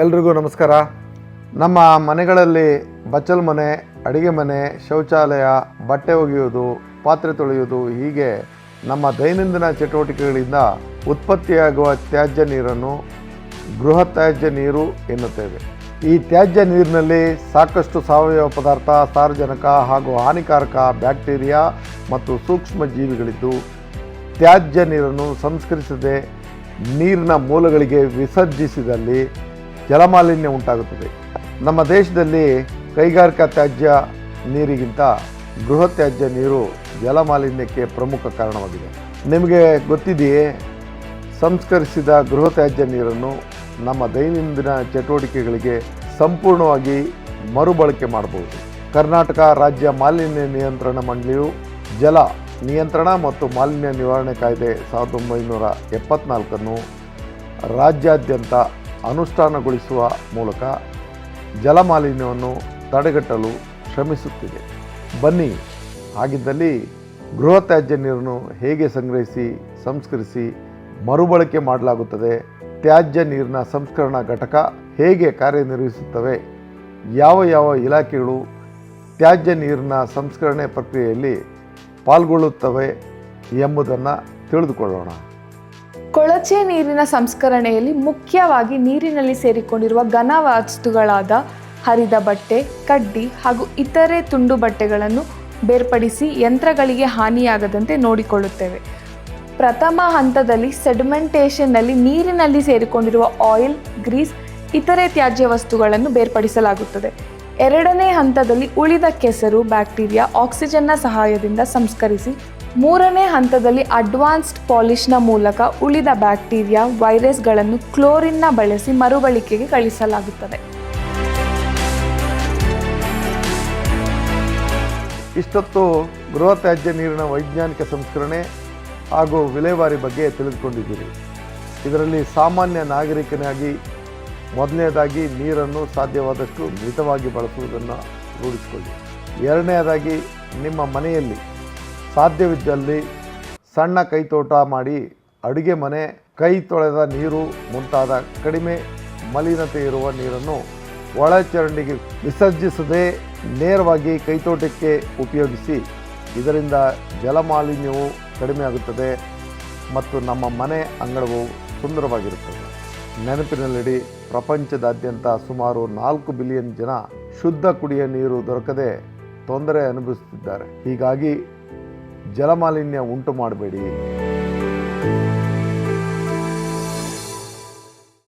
ಎಲ್ರಿಗೂ ನಮಸ್ಕಾರ. ನಮ್ಮ ಮನೆಗಳಲ್ಲಿ ಬಚ್ಚಲು ಮನೆ, ಅಡಿಗೆ ಮನೆ, ಶೌಚಾಲಯ, ಬಟ್ಟೆ ಒಗೆಯುವುದು, ಪಾತ್ರೆ ತೊಳೆಯುವುದು ಹೀಗೆ ನಮ್ಮ ದೈನಂದಿನ ಚಟುವಟಿಕೆಗಳಿಂದ ಉತ್ಪತ್ತಿಯಾಗುವ ತ್ಯಾಜ್ಯ ನೀರನ್ನು ಗೃಹ ತ್ಯಾಜ್ಯ ನೀರು ಎನ್ನುತ್ತೇವೆ. ಈ ತ್ಯಾಜ್ಯ ನೀರಿನಲ್ಲಿ ಸಾಕಷ್ಟು ಸಾವಯವ ಪದಾರ್ಥ, ಸಾರಜನಕ ಹಾಗೂ ಹಾನಿಕಾರಕ ಬ್ಯಾಕ್ಟೀರಿಯಾ ಮತ್ತು ಸೂಕ್ಷ್ಮ ಜೀವಿಗಳಿದ್ದು, ತ್ಯಾಜ್ಯ ನೀರನ್ನು ಸಂಸ್ಕರಿಸದೆ ನೀರಿನ ಮೂಲಗಳಿಗೆ ವಿಸರ್ಜಿಸಿದಲ್ಲಿ ಜಲಮಾಲಿನ್ಯ ಉಂಟಾಗುತ್ತದೆ. ನಮ್ಮ ದೇಶದಲ್ಲಿ ಕೈಗಾರಿಕಾ ತ್ಯಾಜ್ಯ ನೀರಿಗಿಂತ ಗೃಹ ತ್ಯಾಜ್ಯ ನೀರು ಜಲಮಾಲಿನ್ಯಕ್ಕೆ ಪ್ರಮುಖ ಕಾರಣವಾಗಿದೆ. ನಿಮಗೆ ಗೊತ್ತಿದೆಯೇ, ಸಂಸ್ಕರಿಸಿದ ಗೃಹ ತ್ಯಾಜ್ಯ ನೀರನ್ನು ನಮ್ಮ ದೈನಂದಿನ ಚಟುವಟಿಕೆಗಳಿಗೆ ಸಂಪೂರ್ಣವಾಗಿ ಮರುಬಳಕೆ ಮಾಡಬಹುದು. ಕರ್ನಾಟಕ ರಾಜ್ಯ ಮಾಲಿನ್ಯ ನಿಯಂತ್ರಣ ಮಂಡಳಿಯು ಜಲ ನಿಯಂತ್ರಣ ಮತ್ತು ಮಾಲಿನ್ಯ ನಿವಾರಣೆ ಕಾಯ್ದೆ ಸಾವಿರದ ಒಂಬೈನೂರ ಎಪ್ಪತ್ನಾಲ್ಕನ್ನು ರಾಜ್ಯಾದ್ಯಂತ ಅನುಷ್ಠಾನಗೊಳಿಸುವ ಮೂಲಕ ಜಲಮಾಲಿನ್ಯವನ್ನು ತಡೆಗಟ್ಟಲು ಶ್ರಮಿಸುತ್ತಿದೆ. ಬನ್ನಿ, ಹಾಗಿದ್ದಲ್ಲಿ ಗೃಹ ತ್ಯಾಜ್ಯ ನೀರನ್ನು ಹೇಗೆ ಸಂಗ್ರಹಿಸಿ, ಸಂಸ್ಕರಿಸಿ ಮರುಬಳಕೆ ಮಾಡಲಾಗುತ್ತದೆ, ತ್ಯಾಜ್ಯ ನೀರಿನ ಸಂಸ್ಕರಣಾ ಘಟಕ ಹೇಗೆ ಕಾರ್ಯನಿರ್ವಹಿಸುತ್ತವೆ, ಯಾವ ಯಾವ ಇಲಾಖೆಗಳು ತ್ಯಾಜ್ಯ ನೀರಿನ ಸಂಸ್ಕರಣೆ ಪ್ರಕ್ರಿಯೆಯಲ್ಲಿ ಪಾಲ್ಗೊಳ್ಳುತ್ತವೆ ಎಂಬುದನ್ನು ತಿಳಿದುಕೊಳ್ಳೋಣ. ಕೊಳಚೆ ನೀರಿನ ಸಂಸ್ಕರಣೆಯಲ್ಲಿ ಮುಖ್ಯವಾಗಿ ನೀರಿನಲ್ಲಿ ಸೇರಿಕೊಂಡಿರುವ ಘನ ವಸ್ತುಗಳಾದ ಹರಿದ ಬಟ್ಟೆ, ಕಡ್ಡಿ ಹಾಗೂ ಇತರೆ ತುಂಡು ಬಟ್ಟೆಗಳನ್ನು ಬೇರ್ಪಡಿಸಿ ಯಂತ್ರಗಳಿಗೆ ಹಾನಿಯಾಗದಂತೆ ನೋಡಿಕೊಳ್ಳುತ್ತೇವೆ. ಪ್ರಥಮ ಹಂತದಲ್ಲಿ ಸೆಡ್ಮೆಂಟೇಷನ್ನಲ್ಲಿ ನೀರಿನಲ್ಲಿ ಸೇರಿಕೊಂಡಿರುವ ಆಯಿಲ್, ಗ್ರೀಸ್, ಇತರೆ ತ್ಯಾಜ್ಯ ವಸ್ತುಗಳನ್ನು ಬೇರ್ಪಡಿಸಲಾಗುತ್ತದೆ. ಎರಡನೇ ಹಂತದಲ್ಲಿ ಉಳಿದ ಕೆಸರು, ಬ್ಯಾಕ್ಟೀರಿಯಾ, ಆಕ್ಸಿಜನ್ನ ಸಹಾಯದಿಂದ ಸಂಸ್ಕರಿಸಿ ಮೂರನೇ ಹಂತದಲ್ಲಿ ಅಡ್ವಾನ್ಸ್ಡ್ ಪಾಲಿಷ್ನ ಮೂಲಕ ಉಳಿದ ಬ್ಯಾಕ್ಟೀರಿಯಾ ವೈರಸ್ಗಳನ್ನು ಕ್ಲೋರಿನ್ನ ಬಳಸಿ ಮರುಬಳಿಕೆಗೆ ಕಳಿಸಲಾಗುತ್ತದೆ. ಇಷ್ಟೊತ್ತು ಗೃಹ ತ್ಯಾಜ್ಯ ನೀರಿನ ವೈಜ್ಞಾನಿಕ ಸಂಸ್ಕರಣೆ ಹಾಗೂ ವಿಲೇವಾರಿ ಬಗ್ಗೆ ತಿಳಿದುಕೊಂಡಿದ್ದೀರಿ. ಇದರಲ್ಲಿ ಸಾಮಾನ್ಯ ನಾಗರಿಕನಾಗಿ ಮೊದಲನೇದಾಗಿ ನೀರನ್ನು ಸಾಧ್ಯವಾದಷ್ಟು ಮಿತವಾಗಿ ಬಳಸುವುದನ್ನು ರೂಢಿಸಿಕೊಳ್ಳಿ. ಎರಡನೆಯದಾಗಿ ನಿಮ್ಮ ಮನೆಯಲ್ಲಿ ಸಾಧ್ಯವಿದ್ದಲ್ಲಿ ಸಣ್ಣ ಕೈತೋಟ ಮಾಡಿ ಅಡುಗೆ ಮನೆ ಕೈ ತೊಳೆದ ನೀರು ಮುಂತಾದ ಕಡಿಮೆ ಮಲಿನತೆ ಇರುವ ನೀರನ್ನು ಒಳಚರಂಡಿಗೆ ವಿಸರ್ಜಿಸದೆ ನೇರವಾಗಿ ಕೈತೋಟಕ್ಕೆ ಉಪಯೋಗಿಸಿ ಇದರಿಂದ ಜಲಮಾಲಿನ್ಯವು ಕಡಿಮೆಯಾಗುತ್ತದೆ ಮತ್ತು ನಮ್ಮ ಮನೆ ಅಂಗಳವು ಸುಂದರವಾಗಿರುತ್ತದೆ. ನೆನಪಿನಲ್ಲಿಡಿ, ಪ್ರಪಂಚದಾದ್ಯಂತ ಸುಮಾರು ನಾಲ್ಕು ಬಿಲಿಯನ್ ಜನ ಶುದ್ಧ ಕುಡಿಯ ನೀರು ದೊರಕದೆ ತೊಂದರೆ ಅನುಭವಿಸುತ್ತಿದ್ದಾರೆ. ಹೀಗಾಗಿ ಜಲಮಾಲಿನ್ಯ ಉಂಟು ಮಾಡಬೇಡಿ.